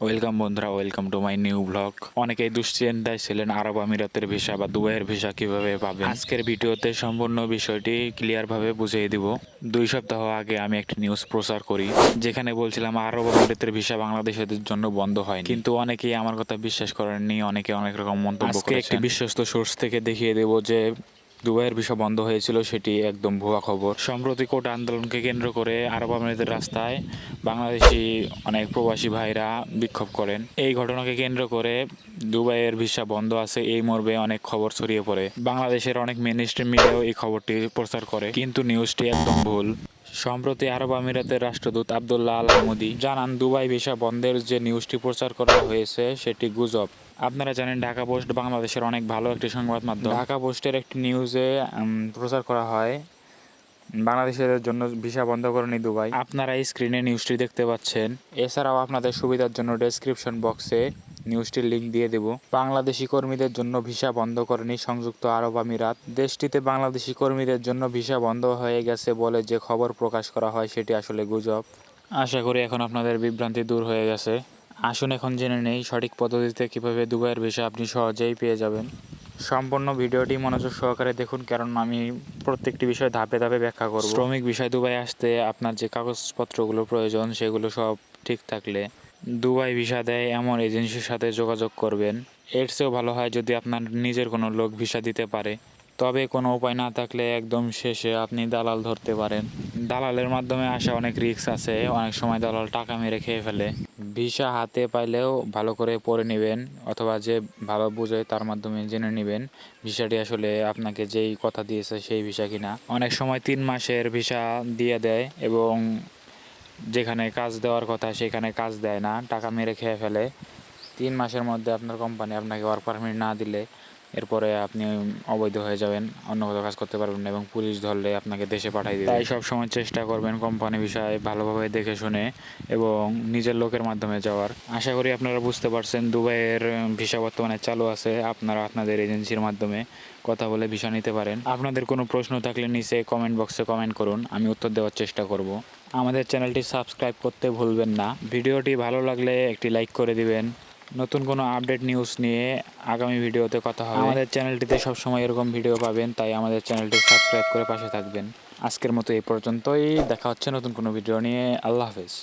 Welcome বন্ধুরা welcome to my new blog অনেকেই দুশ্চিন্তায় ছিলেন আরব আমিরাতের ভিসা বা দুবাইয়ের ভিসা কীভাবে পাবেন? আজকের ভিডিওতে সম্পূর্ণ বিষয়টি ক্লিয়ার ভাবে বুঝিয়ে দিব। দুই সপ্তাহ আগে আমি একটি নিউজ প্রচার করি যেখানে বলছিলাম আরব আমিরাতের ভিসা বাংলাদেশিদের জন্য বন্ধ হয় কিন্তু অনেকেই আমার কথা বিশ্বাস করেননি অনেকে অনেক রকম মন্তব্য করে একটি বিশ্বস্ত সোর্স থেকে দেখিয়ে দেব যে দুবাইয়ের ভিসা বন্ধ হয়েছিল, সেটি একদম ভুয়া খবর। সম্প্রতি কোটা আন্দোলনকে কেন্দ্র করে আরব আমিরাতের রাস্তায় বাংলাদেশি অনেক প্রবাসী ভাইরা বিক্ষোভ করেন। এই ঘটনাকে কেন্দ্র করে দুবাইয়ের ভিসা বন্ধ আছে, এই মর্মে অনেক খবর ছড়িয়ে পড়ে। বাংলাদেশের অনেক মেন মিডিয়াও এই খবরটি প্রচার করে, কিন্তু নিউজটি একদম ভুল। সম্প্রতি আরব আমিরাতের রাষ্ট্রদূত আবদুল্লাহ আল হামুদি জানান, দুবাই ভিসা বন্ধের যে নিউজটি প্রচার করা হয়েছে, সেটি গুজব। আপনারা জানেন, ঢাকা পোস্ট বাংলাদেশের অনেক ভালো একটি সংবাদ মাধ্যম। ঢাকা পোস্টের একটি নিউজে প্রচার করা হয়, বাংলাদেশের জন্য ভিসা বন্ধ করেনি দুবাই। আপনারা এই স্ক্রিনে নিউজটি দেখতে পাচ্ছেন। এছাড়াও আপনাদের সুবিধার জন্য ডেসক্রিপশন বক্সে নিউজটির লিংক দিয়ে দেব। বাংলাদেশি কর্মীদের জন্য ভিসা বন্ধ করেনি সংযুক্ত আরব আমিরাত। দেশটিতে বাংলাদেশি কর্মীদের জন্য ভিসা বন্ধ হয়ে গেছে বলে যে খবর প্রকাশ করা হয় সেটি আসলে গুজব। আশা করি এখন আপনাদের বিভ্রান্তি দূর হয়ে গেছে। আসুন এখন জেনে নেই সঠিক পদ্ধতিতে কীভাবে দুবাইয়ের ভিসা আপনি সহজেই পেয়ে যাবেন। সম্পূর্ণ ভিডিওটি মনোযোগ সহকারে দেখুন কারণ আমি প্রত্যেকটি বিষয় ধাপে ধাপে ব্যাখ্যা করব। শ্রমিক বিষয় দুবাই আসতে আপনার যে কাগজপত্রগুলো প্রয়োজন সেগুলো সব ঠিক থাকলে দুবাই ভিসা দেয় এমন এজেন্সির সাথে যোগাযোগ করবেন। এর চেয়েও ভালো হয় যদি আপনার নিজের কোনো লোক ভিসা দিতে পারে। তবে কোনো উপায় না থাকলে একদম শেষে আপনি দালাল ধরতে পারেন। দালালের মাধ্যমে আসা অনেক রিস্ক আছে। অনেক সময় দালাল টাকা মেরে খেয়ে ফেলে। ভিসা হাতে পাইলেও ভালো করে পড়ে নেবেন অথবা যে ভালো বুঝে তার মাধ্যমে জেনে নেবেন ভিসাটি আসলে আপনাকে যেই কথা দিয়েছে সেই ভিসা কিনা। অনেক সময় তিন মাসের ভিসা দিয়ে দেয় এবং যেখানে কাজ দেওয়ার কথা সেখানে কাজ দেয় না, টাকা মেরে খেয়ে ফেলে। তিন মাসের মধ্যে আপনার কোম্পানি আপনাকে ওয়ার্ক পারমিট না দিলে এরপরে আপনি অবৈধ হয়ে যাবেন, অন্য কোথাও কাজ করতে পারবেন না এবং পুলিশ ধরলে আপনাকে দেশে পাঠিয়ে দেবে। তাই সবসময় চেষ্টা করবেন কোম্পানি বিষয়ে ভালোভাবে দেখে শুনে এবং নিজের লোকের মাধ্যমে যাওয়ার। আশা করি আপনারা বুঝতে পারছেন, দুবাইয়ের ভিসা বর্তমানে চালু আছে। আপনারা আপনাদের এজেন্সির মাধ্যমে কথা বলে ভিসা নিতে পারেন। আপনাদের কোনো প্রশ্ন থাকলে নিচে কমেন্ট বক্সে কমেন্ট করুন, আমি উত্তর দেওয়ার চেষ্টা করব। আমাদের চ্যানেলটি সাবস্ক্রাইব করতে ভুলবেন না। ভিডিওটি ভালো লাগলে একটি লাইক করে দিবেন। নতুন কোনো আপডেট নিউজ নিয়ে আগামী ভিডিওতে কথা হবে। আমাদের চ্যানেলটিতে সবসময় এরকম ভিডিও পাবেন, তাই আমাদের চ্যানেলটি সাবস্ক্রাইব করে পাশে থাকবেন। আজকের মতো এই পর্যন্তই। দেখা হচ্ছে নতুন কোনো ভিডিও নিয়ে। আল্লাহ হাফেজ।